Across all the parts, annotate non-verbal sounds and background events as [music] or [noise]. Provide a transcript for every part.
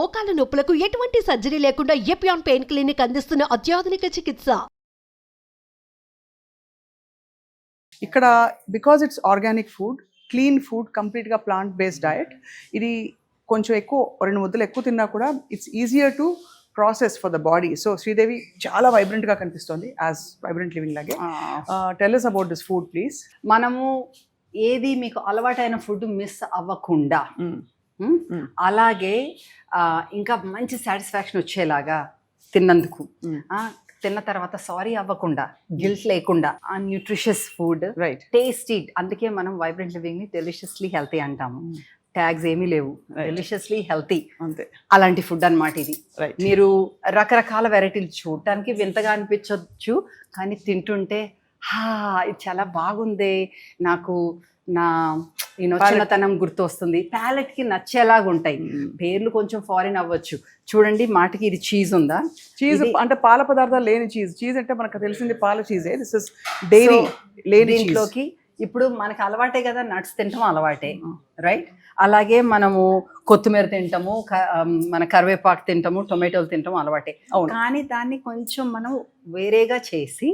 మోకాల నొప్పులకు ఎటువంటి సర్జరీ లేకుండా ఎపియాన్ పెయిన్ క్లినిక్ అందిస్తున్న అత్యాధునిక చికిత్స ఇక్కడ because it's organic food clean food కంప్లీట్గా ప్లాంట్ బేస్డ్ డయట్ ఇది కొంచెం ఎక్కువ రెండు ముద్దలు ఎక్కువ తిన్నా కూడా it's easier to process for the body so Sridevi చాలా వైబ్రెంట్గా కనిపిస్తుంది యాజ్ వైబ్రెంట్ లివింగ్ లాగే tell us about this food please మనము ఏది మీకు అలవాటైన ఫుడ్ మిస్ అవ్వకుండా Mm. Um, Mm. అలాగే ఆ, ఇంకా మంచి సాటిస్ఫాక్షన్ వచ్చేలాగా తిన్నందుకు. Mm. ఆ, తిన్న తర్వాత సారీ అవ్వకుండా గిల్ట్ లేకుండా ఆ న్యూట్రిషియస్ ఫుడ్ రైట్ టేస్టీ అందుకే మనం వైబ్రెంట్ లివింగ్ని డెలిషియస్లీ హెల్తీ అంటాము. ట్యాగ్స్ ఏమీ లేవు. డెలిషియస్లీ హెల్తీ అంతే. అలాంటి ఫుడ్ అన్నమాట ఇది. మీరు రకరకాల వెరైటీలు చూడటానికి వింతగా అనిపించవచ్చు కానీ తింటుంటే హా ఇది చాలా బాగుంది నాకు నా నేను Palate. చిన్నతనం గుర్తు వస్తుంది ప్యాలెట్కి నచ్చేలాగా ఉంటాయి. పేర్లు కొంచెం ఫారిన్ అవ్వచ్చు. చూడండి మాటకి ఇది చీజ్ ఉందా? చీజ్ అంటే పాల పదార్థాలు లేని చీజ్. చీజ్ అంటే మనకు తెలిసింది పాల చీజే. దిస్ ఇస్ డైరీ లేని చీజ్. దీంట్లోకి ఇప్పుడు మనకి అలవాటే కదా నట్స్ తింటాం అలవాటే రైట్ అలాగే మనము కొత్తిమీర తింటాము మన కరివేపాకు తింటాము టొమాటోలు తింటాము అలవాటే. కానీ దాన్ని కొంచెం మనం వేరేగా చేసి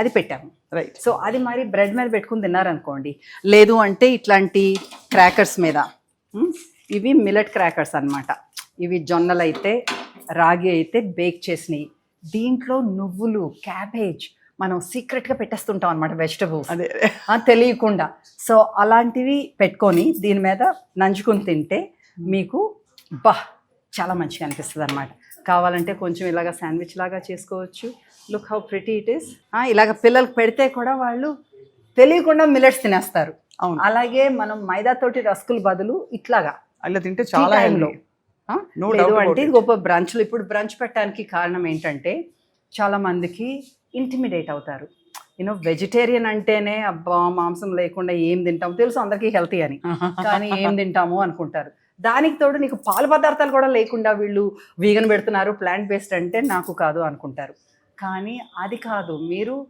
అది పెట్టాము. రైట్ సో అది మరి బ్రెడ్ మీద పెట్టుకుని తిన్నారనుకోండి. లేదు అంటే ఇట్లాంటి క్రాకర్స్ మీద. ఉమ్, ఇవి మిలెట్ క్రాకర్స్ అన్నమాట. ఇవి జొన్నలు అయితే రాగి అయితే బేక్ చేసినవి. దీంట్లో నువ్వులు క్యాబేజ్ మనం సీక్రెట్గా పెట్టేస్తుంటాం అనమాట వెజిటబుల్స్ అదే. తెలియకుండా. సో అలాంటివి పెట్టుకొని దీని మీద నంచుకుని తింటే మీకు బా చాలా మంచిగా అనిపిస్తుంది అనమాట కావాలంటే కొంచెం ఇలాగ శాండ్విచ్ లాగా చేసుకోవచ్చు. Look how pretty it is ఇలాగ పిల్లలకు పెడితే కూడా వాళ్ళు తెలియకుండా మిల్లెట్స్ తినేస్తారు. అవును. అలాగే మనం మైదాతోటి రస్కుల బదులు ఇట్లాగా. అలా తింటే చాలా టైంలో లేదు అంటే గొప్ప బ్రంచ్లు ఇప్పుడు బ్రంచ్ పెట్టడానికి కారణం ఏంటంటే చాలా మందికి ఇంటిమిడేట్ అవుతారు. యూనో వెజిటేరియన్ అంటేనే అబ్బా మాంసం లేకుండా ఏం తింటాము తెలుసు అందరికీ హెల్తీ అని. [laughs] కానీ ఏం తింటాము అనుకుంటారు. దానికి తోడు నీకు పాలు పదార్థాలు కూడా లేకుండా వీళ్ళు వీగన్ పెడుతున్నారు ప్లాంట్ బేస్డ్ అంటే నాకు కాదు అనుకుంటారు. కానీ అది కాదు మీరు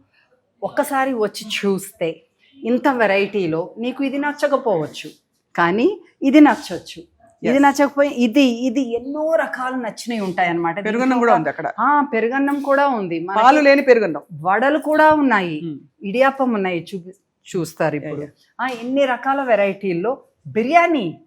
ఒక్కసారి వచ్చి చూస్తే ఇంత వెరైటీలో నీకు ఇది నచ్చకపోవచ్చు. కానీ ఇది నచ్చొచ్చు. ఇది. నచ్చకపోయి ఇది ఇది ఎన్నో రకాలు నచ్చినవి ఉంటాయి అన్నమాట పెరుగన్నం కూడా ఉంది అక్కడ. ఆ పెరుగన్నం కూడా ఉంది. పాలు లేని పెరుగన్నం. వడలు కూడా ఉన్నాయి. Mm. ఇడియాపం ఉన్నాయి చూపి చూస్తారు ఇప్పుడు. ఆ ఎన్ని రకాల వెరైటీల్లో బిర్యానీ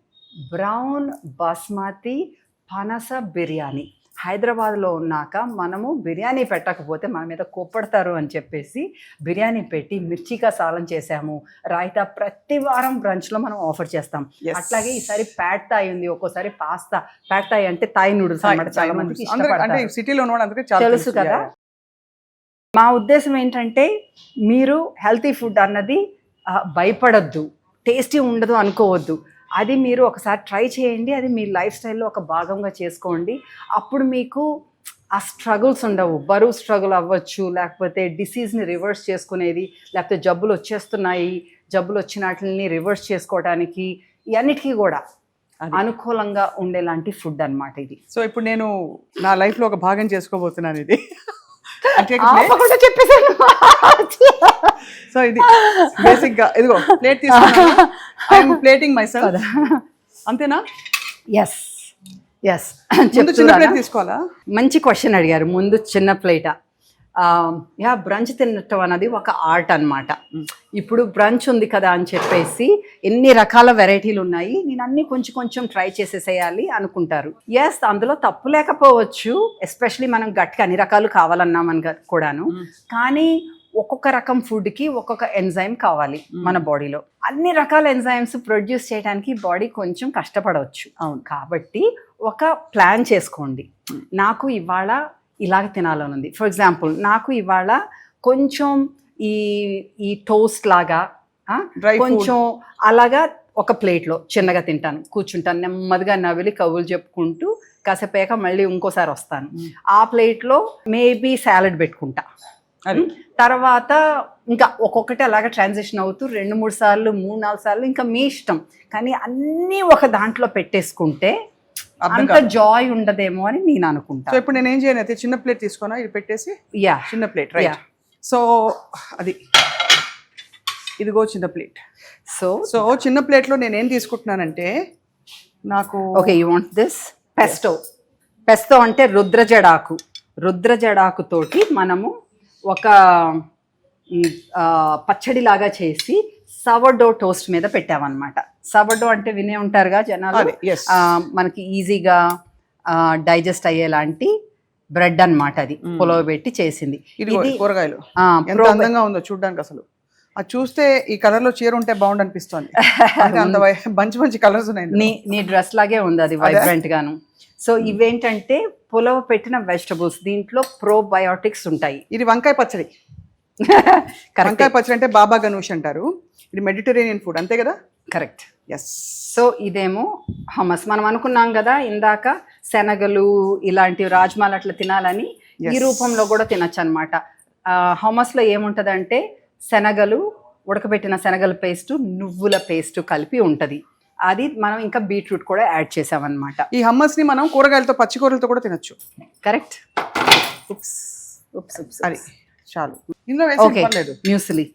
బ్రౌన్ బాస్మతి పనస బిర్యానీ. హైదరాబాద్లో ఉన్నాక మనము బిర్యానీ పెట్టకపోతే మన మీద కోప్పడతారు అని చెప్పేసి బిర్యానీ పెట్టి మిర్చికా సాలం చేసాము. రాయితా ప్రతి వారం బ్రంచ్లో మనం ఆఫర్ చేస్తాం. అట్లాగే ఈసారి ప్యాట్ తాయి ఉంది. ఒక్కోసారి పాస్తా ప్యాట్ తాయి అంటే తాయి నూడిల్స్ అన్నమాట చాలా మందికి అందరూ- అంటే సిటీలో తెలుసు కదా? మా ఉద్దేశం ఏంటంటే మీరు హెల్తీ ఫుడ్ అన్నది భయపడద్దు. టేస్టీ ఉండదు అనుకోవద్దు. అది మీరు ఒకసారి ట్రై చేయండి అది మీ లైఫ్ స్టైల్లో ఒక భాగంగా చేసుకోండి. అప్పుడు మీకు ఆ స్ట్రగుల్స్ ఉండవు. బరువు స్ట్రగుల్ అవ్వచ్చు లేకపోతే డిసీజ్ని రివర్స్ చేసుకునేది లేకపోతే జబ్బులు వచ్చేస్తున్నాయి జబ్బులు వచ్చిన వాటిని రివర్స్ చేసుకోవడానికి ఇవన్నిటికీ కూడా. అనుకూలంగా ఉండేలాంటి ఫుడ్ అన్నమాట ఇది. సో ఇప్పుడు నేను నా లైఫ్లో ఒక భాగం చేసుకోబోతున్నాను ఇది. చెప్పేసాను. సో ఇది బేసిక్గా ఇదిగో ప్లేట్ తీసుకున్నాను. [laughs] ఐఎమ్ ప్లేటింగ్ మై సెల్ఫ్ అంతేనా? ఎస్ ఎస్ ముందు చిన్న ప్లేట్ తీసుకోవాలా? మంచి క్వశ్చన్ అడిగారు. ముందు చిన్న ప్లేట యా బ్రంచ్ తినటం అన్నది ఒక ఆర్ట్ అన్నమాట. ఇప్పుడు బ్రంచ్ ఉంది కదా అని చెప్పేసి ఎన్ని రకాల వెరైటీలు ఉన్నాయి? నేను అన్ని కొంచెం కొంచెం ట్రై చేసేసేయాలి అనుకుంటారు. ఎస్ అందులో తప్పు లేకపోవచ్చు. ఎస్పెషలీ మనం గట్టిగా అన్ని రకాలు కావాలన్నామని కూడాను. కానీ ఒక్కొక్క రకం ఫుడ్కి ఒక్కొక్క ఎంజైమ్ కావాలి మన బాడీలో అన్ని రకాల ఎంజైమ్స్ ప్రొడ్యూస్ చేయడానికి బాడీ కొంచెం కష్టపడవచ్చు. అవును. కాబట్టి ఒక ప్లాన్ చేసుకోండి. నాకు ఇవాళ ఇలాగ తినాలని ఉంది ఫర్ ఎగ్జాంపుల్ నాకు ఇవాళ కొంచెం ఈ ఈ టోస్ట్ లాగా. కొంచెం అలాగా ఒక ప్లేట్లో చిన్నగా తింటాను. కూర్చుంటాను నెమ్మదిగా నవిలి కవులు చెప్పుకుంటూ కాసేపాక మళ్ళీ ఇంకోసారి వస్తాను. ఆ ప్లేట్లో మేబీ సాలడ్ పెట్టుకుంటా. అది. తర్వాత ఇంకా ఒక్కొక్కటి అలాగే ట్రాన్సిషన్ అవుతూ రెండు మూడు సార్లు మూడు నాలుగు సార్లు ఇంకా మీ ఇష్టం. కానీ అన్నీ ఒక దాంట్లో పెట్టేసుకుంటే అంత జాయ్ ఉండదేమో అని నేను సో అనుకుంటా ఇప్పుడు నేను ఏం చేయను? అయితే చిన్న ప్లేట్ తీసుకున్నా ఇది పెట్టేసి యా. చిన్న ప్లేట్ రైట్ Yeah. సో అది. ఇదిగో చిన్న ప్లేట్. సో సో చిన్న ప్లేట్లో నేను ఏం తీసుకుంటున్నానంటే నాకు okay you want this pesto pesto అంటే రుద్రజడాకు. రుద్రజడాకు తోటి మనము ఒక మ్, ఆ, పచ్చడిలాగా చేసి సవర్డో టోస్ట్ మీద పెట్టామన్నమాట. సవర్డో అంటే వినే ఉంటారుగా జనాలు? మనకి ఈజీగా డైజెస్ట్ అయ్యేలాంటి బ్రెడ్ అన్నమాట అది. పులవ పెట్టి చేసింది. ఇది కూరగాయలు. అందంగా ఉందో చూడడానికి అసలు. అది చూస్తే ఈ కలర్లో చీర ఉంటే బాగుండు అనిపిస్తుంది [laughs] అంటే అంత [laughs] మంచి మంచి కలర్స్ ఉన్నాయి. నీ నీ డ్రెస్ లాగే ఉంది అది వైబ్రెంట్ గాను. సో ఇవేంటంటే పులవ పెట్టిన వెజిటబుల్స్ దీంట్లో ప్రోబయోటిక్స్ ఉంటాయి. ఇది వంకాయ పచ్చడి. [laughs] వంకాయ పచ్చడి అంటే బాబా గనూష్ అంటారు. ఇది మెడిటరేనియన్ ఫుడ్ అంతే కదా? కరెక్ట్ ఎస్ సో ఇదేమో హమస్. మనం అనుకున్నాం కదా ఇందాక శనగలు ఇలాంటి రాజ్మాలు అట్లా తినాలని ఈ. రూపంలో కూడా తినచ్చు అనమాట హమస్లో ఏముంటదంటే శనగలు ఉడకబెట్టిన శనగల పేస్ట్ నువ్వుల పేస్ట్ కలిపి ఉంటది. అది మనం ఇంకా బీట్రూట్ కూడా యాడ్ చేసామన్నమాట. ఈ హమ్మస్ని మనం కూరగాయలతో పచ్చి కూరలతో కూడా తినొచ్చు. కరెక్ట్. ఉప్స్. ఉప్స్ ఉప్స్ అది చాలు. ఇందులో ఓకే. మ్యూసిలీ.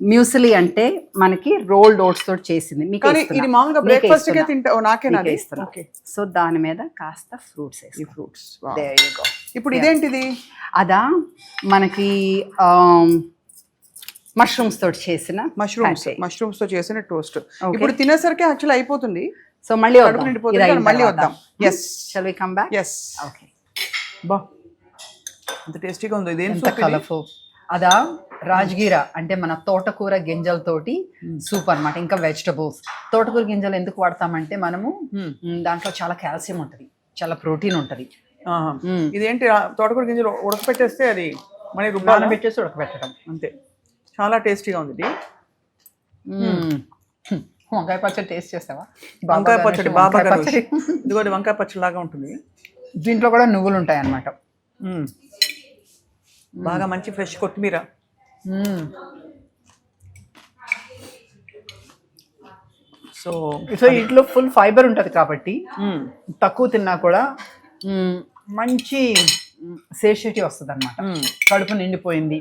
మ్యూసిలీ అంటే మనకి రోల్డ్ ఓట్స్ తోటి చేసింది. మీకు ఇది మామూలుగా బ్రేక్ఫాస్ట్ కే తింటా సో దాని మీద కాస్త ఫ్రూట్స్ ఈ ఫ్రూట్స్ ఇప్పుడు ఇప్పుడు ఇదేంటిది? అదా మనకి మష్రూమ్స్ తోటి చేసిన మష్రూమ్స్. మష్రూమ్స్తో చేసిన టోస్ట్. ఇప్పుడు తినేసరికి యాక్చువల్ అయిపోతుంది. సో మళ్ళీ కడుపు నిండిపోతుంది మళ్ళీ వద్దాం. Yes shall we come back yes okay బా. ఎంత టేస్టీగా ఉందో ఇదేం ఎంత? కలర్ఫుల్ అదా రాజగిర అంటే మన తోటకూర గింజలతోటి సూప్ అన్నమాట ఇంకా వెజిటబుల్స్ తోటకూర గింజలు ఎందుకు వాడతామంటే మనము Hmm. దాంట్లో చాలా కాల్షియం ఉంటుంది చాలా ప్రోటీన్ ఉంటుంది. మ్మ్. ఇదేంటి తోటకూర గింజలు ఉడకపెట్టేస్తే అది మళ్ళీ రుబ్బాలి నానబెట్టేసి ఉడకబెట్టడం అంతే. చాలా టేస్టీగా ఉంది. వంకాయ పచ్చడి టేస్ట్ చేసావా వంకాయ పచ్చడి బాబా పచ్చడి. ఇదిగోటి వంకాయ పచ్చడి లాగా ఉంటుంది. దీంట్లో కూడా నువ్వులు ఉంటాయి అన్నమాట. బాగా మంచి ఫ్రెష్ కొత్తిమీర. సో సో ఇంట్లో ఫుల్ ఫైబర్ ఉంటుంది కాబట్టి. తక్కువ తిన్నా కూడా మంచి సేషిటీ వస్తుంది అనమాట. కడుపు నిండిపోయింది.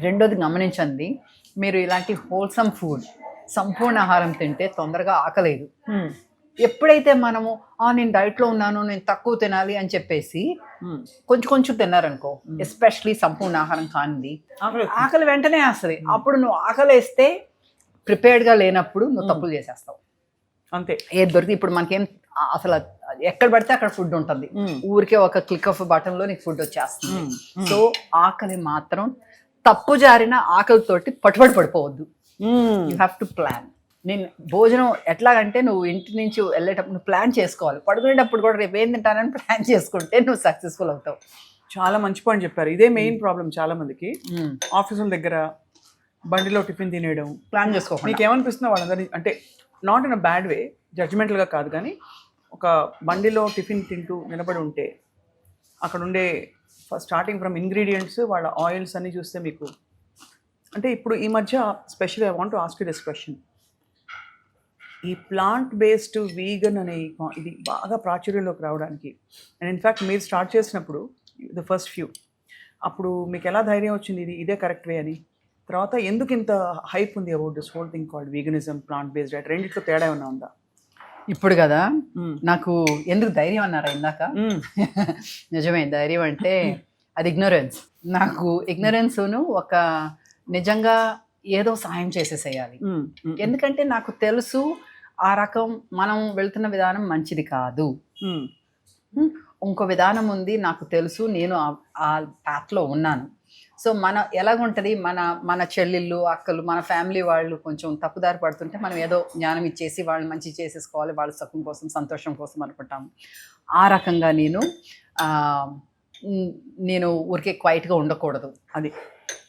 రెండోది గమనించండి మీరు ఇలాంటి హోల్సమ్ ఫుడ్ సంపూర్ణ ఆహారం తింటే తొందరగా ఆకలేదు. ఎప్పుడైతే మనము ఆ నేను డైట్లో ఉన్నాను నేను తక్కువ తినాలి అని చెప్పేసి. కొంచెం కొంచెం తిన్నారనుకో ఎస్పెషలీ సంపూర్ణ ఆహారం కానిది. ఆకలి వెంటనే వేస్తుంది. అప్పుడు నువ్వు ఆకలి వేస్తే ప్రిపేర్డ్గా లేనప్పుడు నువ్వు తప్పులు చేసేస్తావు. అంతే. ఏది దొరికి ఇప్పుడు మనకేం అసలు ఎక్కడ పడితే అక్కడ ఫుడ్ ఉంటుంది. ఊరికే ఒక క్లిక్ ఆఫ్ బటన్లో నీకు ఫుడ్ వచ్చేస్తుంది. సో ఆకలి మాత్రం తప్పు జారిన ఆకలితోటి పట్టుబడి పడిపోవద్దు. యూ హ్యావ్ టు ప్లాన్ నేను భోజనం ఎట్లాగంటే నువ్వు ఇంటి నుంచి వెళ్ళేటప్పుడు నువ్వు ప్లాన్ చేసుకోవాలి. పడుకునేటప్పుడు కూడా రేపు ఏం తింటానని ప్లాన్ చేసుకుంటే నువ్వు సక్సెస్ఫుల్ అవుతావు. చాలా మంచి పాయింట్ చెప్పారు. ఇదే మెయిన్ ప్రాబ్లం చాలా మందికి. ఆఫీసుల దగ్గర బండిలో టిఫిన్ తినేయడం. ప్లాన్ చేసుకోకుండా. మీకు ఏమనిపిస్తుందో వాళ్ళందరినీ అంటే not in a bad way జడ్జిమెంటల్గా కాదు కానీ ఒక బండిలో టిఫిన్ తింటూ నిలబడి ఉంటే అక్కడ ఉండే స్టార్టింగ్ ఫ్రమ్ ఇంగ్రీడియంట్స్ వాళ్ళ ఆయిల్స్ అన్ని చూస్తే మీకు అంటే ఇప్పుడు ఈ మధ్య special I want ask this question ఈ ప్లాంట్ బేస్డ్ వీగన్ అనే ఇది బాగా ప్రాచుర్యంలోకి రావడానికి అండ్ ఇన్ఫ్యాక్ట్ మీరు స్టార్ట్ చేసినప్పుడు ద ఫస్ట్ ఫ్యూ అప్పుడు మీకు ఎలా ధైర్యం వచ్చింది ఇది ఇదే కరెక్ట్ వే అని? తర్వాత ఎందుకు ఇంత హైప్ ఉంది about this whole thing called veganism plant based at రెండిట్లో తేడా ఏమైనా ఉందా? ఇప్పుడు కదా. నాకు ఎందుకు ధైర్యం అన్నారా ఇందాక. [laughs] నిజమే ధైర్యం అంటే అది ఇగ్నోరెన్స్ నాకు ఇగ్నరెన్స్ను ఒక నిజంగా ఏదో సాయం చేసేసేయాలి. ఎందుకంటే నాకు తెలుసు ఆ రకం మనం వెళ్తున్న విధానం మంచిది కాదు. ఇంకో విధానం ఉంది నాకు తెలుసు నేను ఆ- పాత్లో ఉన్నాను సో మన ఎలాగుంటుంది? మన మన చెల్లెళ్ళు అక్కలు మన ఫ్యామిలీ వాళ్ళు కొంచెం తప్పుదారి పడుతుంటే మనం ఏదో జ్ఞానం ఇచ్చేసి వాళ్ళని మంచి చేసేసుకోవాలి వాళ్ళ సుఖం కోసం సంతోషం కోసం అనుకుంటాం ఆ రకంగా నేను నేను ఊరికే క్వైట్గా ఉండకూడదు. అది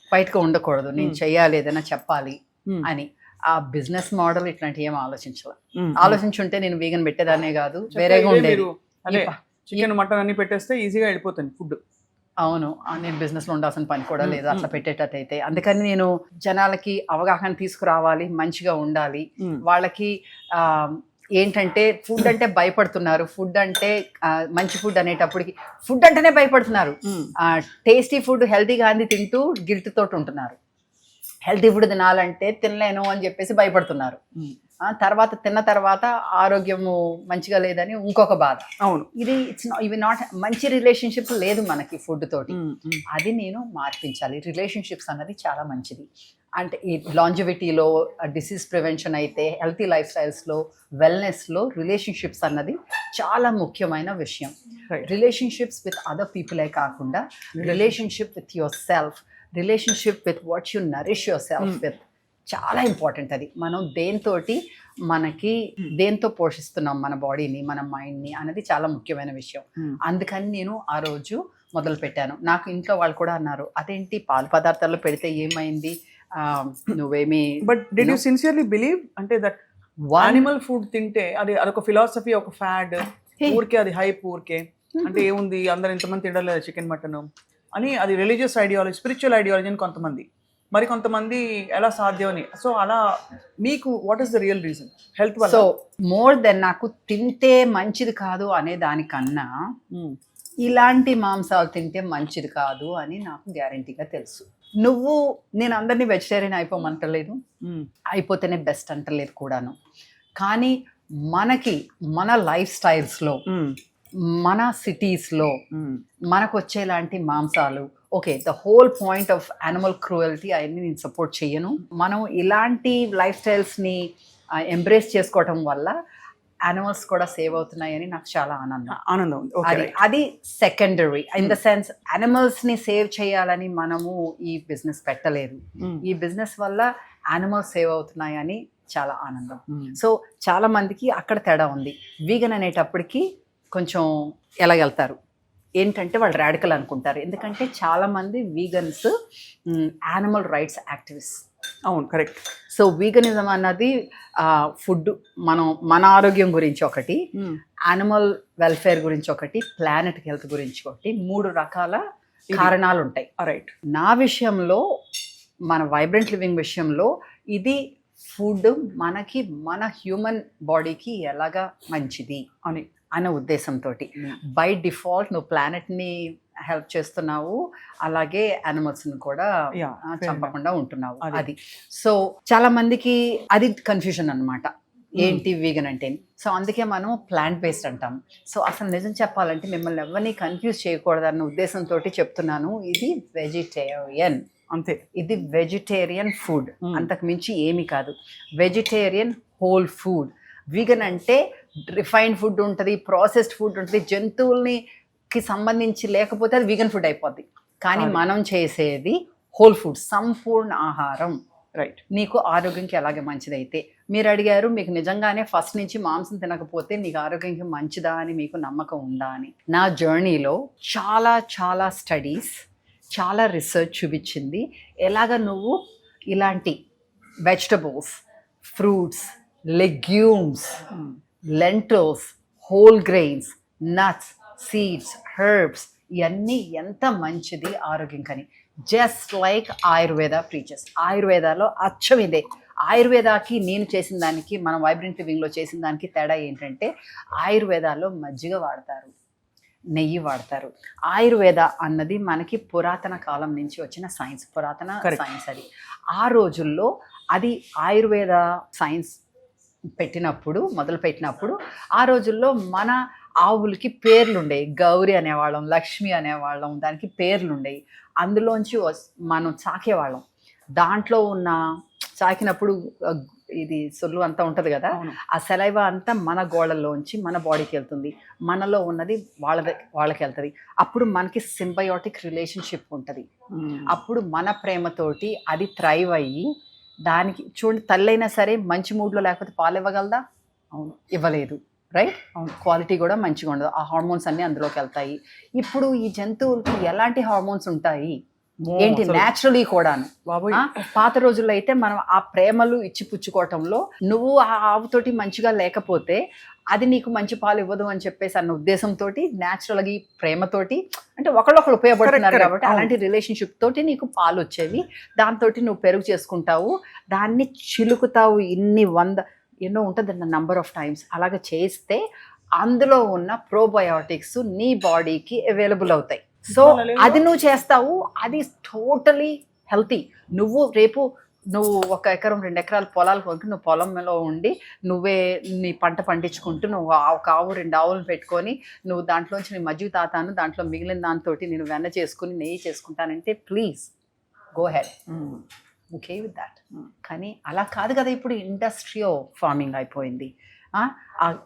క్వైట్గా ఉండకూడదు. నేను చెయ్యాలి ఏదైనా చెప్పాలి. అని. ఆ బిజినెస్ మోడల్ ఇట్లాంటివి ఏం ఆలోచించాలి. మ్మ్. ఆలోచించుంటే నేను వీగన్ పెట్టేదాన్నే కాదు వేరేగా ఉండేది. చికెన్ మటన్ అన్ని పెట్టేస్తే ఈజీగా వెళ్ళిపోతుంది ఫుడ్. అవును. నేను బిజినెస్లో ఉండాల్సిన పని కూడా లేదు. అట్లా పెట్టేటట్టయితే. అందుకని నేను జనాలకి అవగాహన తీసుకురావాలి మంచిగా ఉండాలి. వాళ్ళకి ఆ, ఏంటంటే ఫుడ్ అంటే భయపడుతున్నారు. ఫుడ్ అంటే మంచి ఫుడ్ అనేటప్పటికి ఫుడ్ అంటేనే భయపడుతున్నారు. టేస్టీ ఫుడ్ హెల్తీగా అంది తింటూ గిల్ట్ తోటి ఉంటున్నారు. హెల్తీ ఫుడ్ తినాలంటే తినలేను అని చెప్పేసి భయపడుతున్నారు. తర్వాత తిన్న తర్వాత ఆరోగ్యము మంచిగా లేదని ఇంకొక బాధ. అవును. ఇది ఇట్స్ ఇవి నాట్ మంచి రిలేషన్షిప్ లేదు మనకి ఫుడ్ తోటి. అది నేను మార్పించాలి. రిలేషన్షిప్స్ అన్నది చాలా మంచిది. అంటే ఈ లాంజివిటీలో డిసీజ్ ప్రివెన్షన్ అయితే హెల్తీ లైఫ్ స్టైల్స్లో వెల్నెస్లో రిలేషన్షిప్స్ అన్నది చాలా ముఖ్యమైన విషయం. రిలేషన్షిప్స్ విత్ అదర్ పీపులే కాకుండా relationship with yourself relationship with what you nourish yourself with చాలా ఇంపార్టెంట్ అది. మనం దేంతోటి మనకి దేంతో పోషిస్తున్నాం మన బాడీని మన మైండ్ని అనేది చాలా ముఖ్యమైన విషయం. Hmm. అందుకని నేను ఆ రోజు మొదలు పెట్టాను నాకు ఇంట్లో వాళ్ళు కూడా అన్నారు అదేంటి పాలు పదార్థాల్లో పెడితే ఏమైంది? నువ్వేమి but did you sincerely believe అంటే దట్ యానిమల్ ఫుడ్ తింటే అది అదొక ఫిలాసఫీ ఒక ఫ్యాడ్. ఊరికే అది హైప్ ఊరికే. అంటే ఏముంది? అందరు ఇంతమంది తినలేదు చికెన్ మటన్ అని అది రిలీజియస్ ఐడియాలజీ స్పిరిచువల్ ఐడియాలజీ అని కొంతమంది. మరి కొంతమంది ఎలా సాధ్యం అని. సో అలా మీకు what is the real reason health so more than నాకు తింటే మంచిది కాదు అనే దానికన్నా మ్మ్. ఇలాంటి మాంసాలు తింటే మంచిది కాదు అని నాకు గ్యారంటీగా తెలుసు. నువ్వు నేను అందరినీ వెజిటేరియన్ అయిపోమంటలేదు మ్మ్. అయిపోతేనే బెస్ట్ అంటలేదు కూడాను. కానీ మనకి మన లైఫ్ స్టైల్స్లో మ్మ్. మన సిటీస్లో మ్మ్. మనకు వచ్చేలాంటి మాంసాలు okay the whole point of animal cruelty అవన్నీ నేను సపోర్ట్ చేయను మనం ఇలాంటి లైఫ్ స్టైల్స్ని ఎంబ్రేస్ చేసుకోవటం వల్ల యానిమల్స్ కూడా సేవ్ అవుతున్నాయని నాకు చాలా ఆనందం. ఆనందం ఉంది. అది అది సెకండరీ ఇన్ ద సెన్స్ యానిమల్స్ని సేవ్ చేయాలని మనము ఈ బిజినెస్ పెట్టలేదు. ఈ బిజినెస్ వల్ల యానిమల్స్ సేవ్ అవుతున్నాయని చాలా ఆనందం. సో చాలా మందికి అక్కడ తేడా ఉంది. వీగన్ అనేటప్పటికి కొంచెం ఎలాగెళ్తారు? ఏంటంటే వాళ్ళు రాడికల్ అనుకుంటారు. ఎందుకంటే చాలా మంది వీగన్స్ యానిమల్ రైట్స్ యాక్టివిస్ట్ అవును కరెక్ట్. సో వీగనిజం అన్నది ఫుడ్ మనం మన ఆరోగ్యం గురించి ఒకటి యానిమల్ వెల్ఫేర్ గురించి ఒకటి ప్లానెట్ హెల్త్ గురించి ఒకటి మూడు రకాల కారణాలు ఉంటాయి రైట్ నా విషయంలో మన వైబ్రెంట్ లివింగ్ విషయంలో ఇది ఫుడ్ మనకి మన హ్యూమన్ బాడీకి ఎలాగా మంచిది? అని. అనే ఉద్దేశంతో బై డిఫాల్ట్ నువ్వు ప్లానెట్ని హెల్ప్ చేస్తున్నావు అలాగే యానిమల్స్ని కూడా చంపకుండా ఉంటున్నావు అది. సో చాలా మందికి అది కన్ఫ్యూజన్ అన్నమాట. ఏంటి వీగన్ అంటే సో అందుకే మనం ప్లాంట్ బేస్డ్ అంటాం. సో అసలు నిజం చెప్పాలంటే మిమ్మల్ని ఎవరిని కన్ఫ్యూజ్ చేయకూడదన్న ఉద్దేశంతో చెప్తున్నాను. ఇది వెజిటేరియన్ అంతే. ఇది వెజిటేరియన్ ఫుడ్. అంతకు మించి ఏమీ కాదు. వెజిటేరియన్ హోల్ ఫుడ్ వీగన్ అంటే రిఫైన్డ్ ఫుడ్ ఉంటుంది ప్రాసెస్డ్ ఫుడ్ ఉంటుంది జంతువుల్ని కి సంబంధించి లేకపోతే అది వీగన్ ఫుడ్ అయిపోద్ది. కానీ. మనం చేసేది హోల్ ఫుడ్ సంపూర్ణ ఆహారం. రైట్ నీకు ఆరోగ్యంకి అలాగే మంచిదైతే. మీరు అడిగారు మీకు నిజంగానే ఫస్ట్ నుంచి మాంసం తినకపోతే నీకు ఆరోగ్యంకి మంచిదా అని మీకు నమ్మకం ఉందా అని. నా జర్నీలో చాలా చాలా స్టడీస్ చాలా రీసెర్చ్ చూపించింది. ఎలాగ నువ్వు ఇలాంటి vegetables fruits legumes lentils whole grains nuts seeds herbs ఇవన్నీ ఎంత మంచిది ఆరోగ్యం కని. జస్ట్ లైక్ ఆయుర్వేద ప్రీచర్స్ ఆయుర్వేదాలో అచ్చం ఇదే. ఆయుర్వేదాకి నేను చేసిన దానికి మనం వైబ్రెంట్ లివింగ్లో చేసిన దానికి తేడా ఏంటంటే ఆయుర్వేదాలో మజ్జిగ వాడతారు నెయ్యి వాడతారు. ఆయుర్వేద అన్నది మనకి పురాతన కాలం నుంచి వచ్చిన సైన్స్ పురాతన. సైన్స్ అది. ఆ రోజుల్లో అది ఆయుర్వేద సైన్స్ పెట్టినప్పుడు మొదలు పెట్టినప్పుడు ఆ రోజుల్లో మన ఆవులకి పేర్లు ఉండేవి గౌరి అనేవాళ్ళం లక్ష్మి అనేవాళ్ళం దానికి పేర్లు ఉండేవి అందులోంచి మనం చాకేవాళ్ళం. దాంట్లో ఉన్న చాకినప్పుడు ఇది సొల్లు అంతా ఉంటుంది కదా ఆ సెలైవ అంతా మన గోళ్ళల్లోంచి మన బాడీకి వెళ్తుంది మనలో ఉన్నది వాళ్ళ వాళ్ళకి వెళ్తుంది అప్పుడు మనకి సింబయోటిక్ రిలేషన్షిప్ ఉంటుంది. అప్పుడు మన ప్రేమతోటి అది థ్రైవ్ అయ్యి దానికి చూడండి తల్లైనా సరే మంచి మూడ్లో లేకపోతే పాలు ఇవ్వగలదా? అవును ఇవ్వలేదు రైట్ అవును. క్వాలిటీ కూడా మంచిగా ఉండదు. ఆ హార్మోన్స్ అన్నీ అందులోకి వెళ్తాయి. ఇప్పుడు ఈ జంతువులకి ఎలాంటి హార్మోన్స్ ఉంటాయి? ఏంటి న్యాచురలీ కూడాను? పాత రోజుల్లో అయితే మనం ఆ ప్రేమలు ఇచ్చి పుచ్చుకోవటంలో నువ్వు ఆ ఆవుతోటి మంచిగా లేకపోతే అది నీకు మంచి పాలు ఇవ్వదు అని చెప్పేసి అన్న ఉద్దేశంతో న్యాచురల్గా ఈ ప్రేమతోటి అంటే ఒకళ్ళొకళ్ళు ఉపయోగపడుతున్నారు. కాబట్టి. అలాంటి రిలేషన్షిప్ తోటి నీకు పాలు వచ్చేవి దాంతో నువ్వు పెరుగు చేసుకుంటావు దాన్ని చిలుకుతావు ఇన్ని వంద ఎన్నో ఉంటుంది నంబర్ ఆఫ్ టైమ్స్ అలాగ చేస్తే అందులో ఉన్న ప్రోబయోటిక్స్ నీ బాడీకి అవైలబుల్ అవుతాయి సో. అది నువ్వు చేస్తావు అది టోటలీ హెల్తీ నువ్వు రేపు నువ్వు ఒక ఎకరం రెండు ఎకరాల పొలాలు కొనుక్కి నువ్వు పొలంలో ఉండి నువ్వే నీ పంట పండించుకుంటూ నువ్వు ఆ- ఒక ఆవు రెండు ఆవులను పెట్టుకొని నువ్వు దాంట్లోంచి నీ మజ్జిగ తాతాను దాంట్లో మిగిలిన దాంతో నేను వెన్న చేసుకుని నెయ్యి చేసుకుంటానంటే please go ahead. Okay with that. కానీ అలా కాదు కదా ఇప్పుడు ఇండస్ట్రియల్ ఫార్మింగ్ అయిపోయింది. ఆ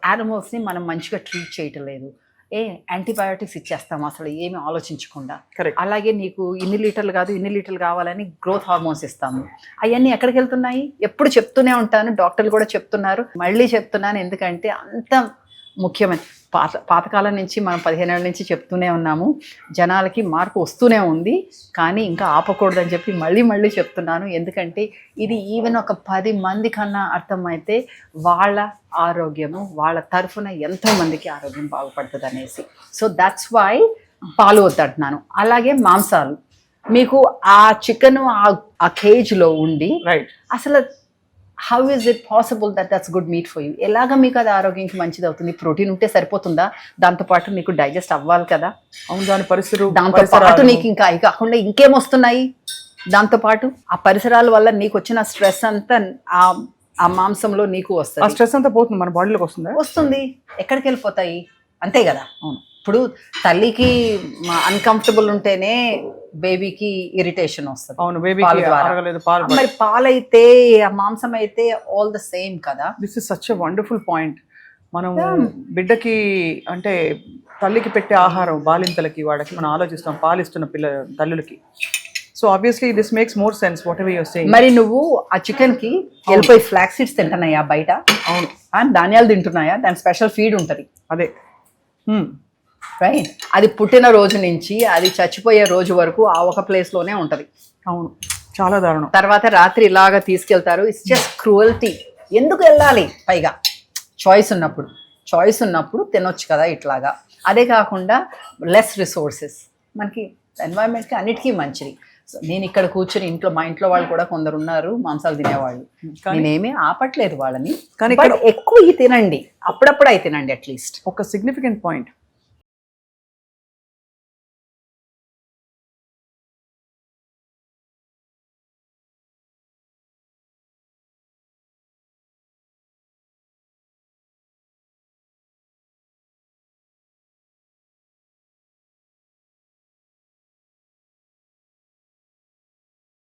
యానిమల్స్ని మనం మంచిగా ట్రీట్ చేయటం లేదు. ఏ యాంటీబయాటిక్స్ ఇచ్చేస్తాం అసలు ఏమి ఆలోచించకుండా. కరెక్ట్ అలాగే నీకు ఇన్ని లీటర్లు కాదు ఇన్ని లీటర్లు కావాలని గ్రోత్ హార్మోన్స్ ఇస్తాము. అవన్నీ ఎక్కడికి వెళ్తున్నాయి? ఎప్పుడు చెప్తూనే ఉంటాను డాక్టర్లు కూడా చెప్తున్నారు. మళ్ళీ చెప్తున్నాను ఎందుకంటే అంత ముఖ్యమైన పాత పాతకాలం నుంచి మనం పదిహేను ఏళ్ళ నుంచి చెప్తూనే ఉన్నాము. జనాలకి మార్పు వస్తూనే ఉంది. కానీ ఇంకా ఆపకూడదని చెప్పి మళ్ళీ మళ్ళీ చెప్తున్నాను. ఎందుకంటే ఇది ఈవెన్ ఒక పది మంది కన్నా అర్థమైతే వాళ్ళ ఆరోగ్యము వాళ్ళ తరఫున ఎంతో మందికి ఆరోగ్యం బాగుపడుతుంది అనేసి సో దట్స్ వై పాలు వద్దంటున్నాను. అలాగే మాంసాలు. మీకు ఆ చికెన్ ఆ కేజ్లో ఉండి అసలు how is it possible that that's good meat for you ఎలాగ మీకు అది ఆరోగ్యానికి మంచిది అవుతుంది ప్రోటీన్ ఉంటే సరిపోతుందా? దాంతోపాటు నీకు డైజెస్ట్ అవ్వాలి కదా? అవును దాని పరిస్థితులు దాంతో పాటు పరిసరాలు. నీకు ఇంకా అవి కాకుండా ఇంకేం వస్తున్నాయి? దాంతో పాటు ఆ పరిసరాల వల్ల నీకు వచ్చిన స్ట్రెస్ అంతా ఆ ఆ మాంసంలో నీకు ఆ వస్తుంది స్ట్రెస్ అంతా పోతుంది మన బాడీలోకి వస్తుందా? వస్తుంది. ఎక్కడికి వెళ్ళిపోతాయి? అంతే కదా? అవును. ఇప్పుడు తల్లికి అన్కంఫర్టబుల్ ఉంటేనే బేబీకి ఇరిటేషన్ వస్తుంది. అవును బేబీకి ద్వారా. అరగలేదు పాలు మరి పాలైతే ఆ మాంసం అయితే ఆల్ ద సేమ్ కదా? This is such wonderful point మనం బిడ్డకి అంటే తల్లికి పెట్టే ఆహారం బాలింతలకి వాళ్ళకి మనం ఆలోచిస్తాం పాలిస్తున్న పిల్ల తల్లులకి. So obviously this makes more sense whatever you're saying మరి నువ్వు ఆ చికెన్కి వెళ్ళిపోయి ఫ్లాక్ సీడ్స్ తింటున్నాయా బయట? అవును. ఆ, ధాన్యాలు తింటున్నాయా? దాని స్పెషల్ ఫీడ్ ఉంటుంది. అదే. Hmm. రైట్ అది పుట్టిన రోజు నుంచి అది చచ్చిపోయే రోజు వరకు ఆ ఒక ప్లేస్లోనే ఉంటది. అవును. చాలా దారుణం. తర్వాత రాత్రి ఇలాగా తీసుకెళ్తారు. ఇట్స్ జస్ట్ క్రూయల్టీ ఎందుకు వెళ్ళాలి? పైగా చాయిస్ ఉన్నప్పుడు. చాయిస్ ఉన్నప్పుడు తినొచ్చు కదా ఇట్లాగా. అదే కాకుండా లెస్ రిసోర్సెస్ మనకి ఎన్వైరన్మెంట్కి అన్నిటికీ మంచిది. సో నేను ఇక్కడ కూర్చొని ఇంట్లో మా ఇంట్లో వాళ్ళు కూడా కొందరు ఉన్నారు మాంసాలు తినేవాళ్ళు. కానీ- నేనేమీ ఆపట్లేదు వాళ్ళని. కానీ కానీ ఎక్కువ ఈ తినండి. అప్పుడప్పుడు అయి తినండి అట్లీస్ట్ ఒక సిగ్నిఫికెంట్ పాయింట్